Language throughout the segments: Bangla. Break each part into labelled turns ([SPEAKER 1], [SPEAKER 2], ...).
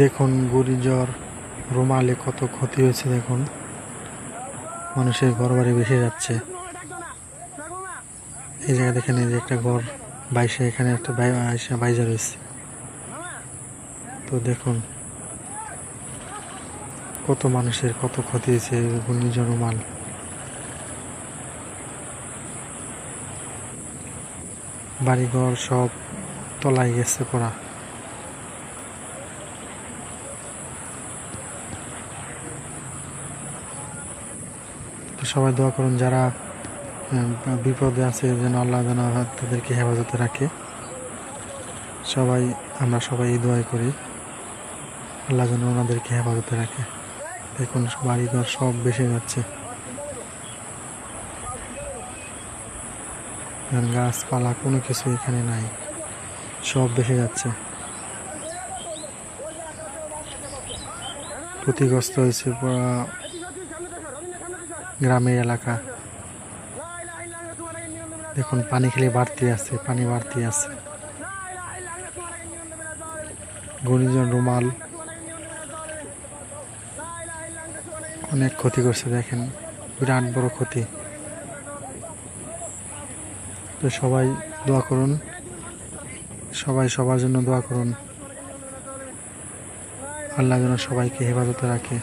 [SPEAKER 1] দেখুন ঘূর্ণিঝড় রুমালে কত ক্ষতি হয়েছে দেখুন। মানুষের ঘর বাড়ি ভেসে যাচ্ছে। এই জায়গায় দেখেন এই যে একটা ঘর, বাইশে এখানে একটা বাইজা রয়েছে। তো দেখুন, কত মানুষের কত ক্ষতি হয়েছে ঘূর্ণিঝড় রুমাল। বাড়িঘর সব তলায় গেছে পড়া। সবাই দোয়া করুন যারা বিপদে আছে যেন আল্লাহ যেন তাদেরকে হেফাজতে রাখে। সবাই, আমরা সবাই এই দোয়াই করি, আল্লাহ যেন ওনাদেরকে হেফাজতে রাখে। দেখুন, বাড়িঘর সব বেসে যাচ্ছে। গাছপালা কোনো কিছু এখানে নাই। সব বেসে যাচ্ছে। ক্ষতিগ্রস্ত হয়েছে গ্রামের এলাকা। দেখুন, পানি খেলে বাড়তি আছে, পানি বাড়তি আছে। ঘূর্ণিঝড় রুমাল অনেক ক্ষতি করছে, দেখেন, বিরাট বড় ক্ষতি। তো সবাই দোয়া করুন, সবাই সবার জন্য দোয়া করুন। আল্লাহ যেন সবাইকে হেফাজতে রাখে।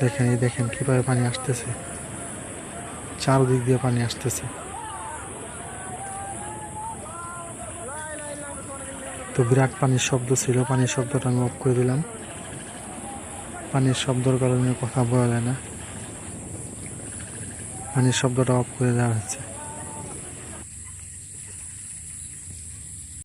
[SPEAKER 1] দেখেন, এই দেখেন কীভাবে পানি আসতেছে। চারদিক দিয়ে পানি আসতেছে। তো বিরাট পানির শব্দ ছিল, পানির শব্দটা আমি অফ করে দিলাম। পানির শব্দর কারণে কথা বলা যায় না। পানির শব্দটা অফ করে দেওয়া হয়েছে